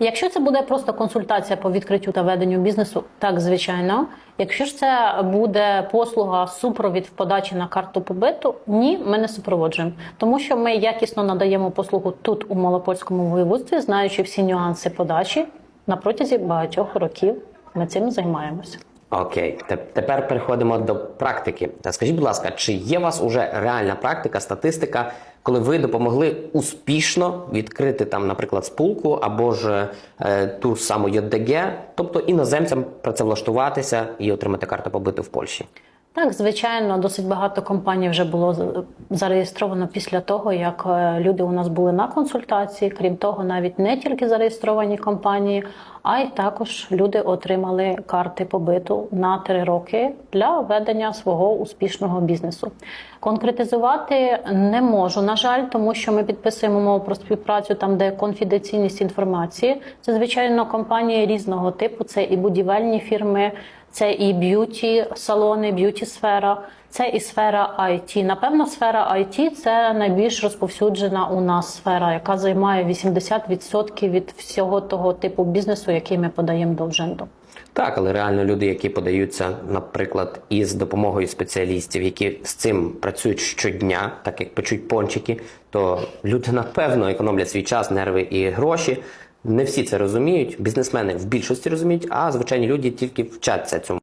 Якщо це буде просто консультація по відкриттю та веденню бізнесу, так звичайно. Якщо ж це буде послуга супровід в подачі на карту побиту, ні, ми не супроводжуємо, тому що ми якісно надаємо послугу тут у Малопольському воєводстві, знаючи всі нюанси подачі на протязі багатьох років. Ми цим займаємося. Окей, тепер переходимо до практики. Скажіть, будь ласка, чи є у вас уже реальна практика, статистика, коли ви допомогли успішно відкрити там, наприклад, спулку або ж е, ту саму ЙДГ, тобто іноземцям працевлаштуватися і отримати карту побиту в Польщі? Так, звичайно, досить багато компаній вже було зареєстровано після того, як е, люди у нас були на консультації. Крім того, навіть не тільки зареєстровані компанії, а й також люди отримали карти побиту на три роки для ведення свого успішного бізнесу. Конкретизувати не можу, на жаль, тому що ми підписуємо мову про співпрацю там, де конфіденційність інформації. Це звичайно компанії різного типу. Це і будівельні фірми, це і б'юті салони, б'юті сфера, це і сфера IT. Напевно, сфера IT – це найбільш розповсюджена у нас сфера, яка займає 80% від всього того типу бізнесу, який ми подаємо до Вженду. Так, але реально люди, які подаються, наприклад, із допомогою спеціалістів, які з цим працюють щодня, так як печуть пончики, то люди напевно економлять свій час, нерви і гроші. Не всі це розуміють. Бізнесмени в більшості розуміють, а звичайні люди тільки вчаться цьому.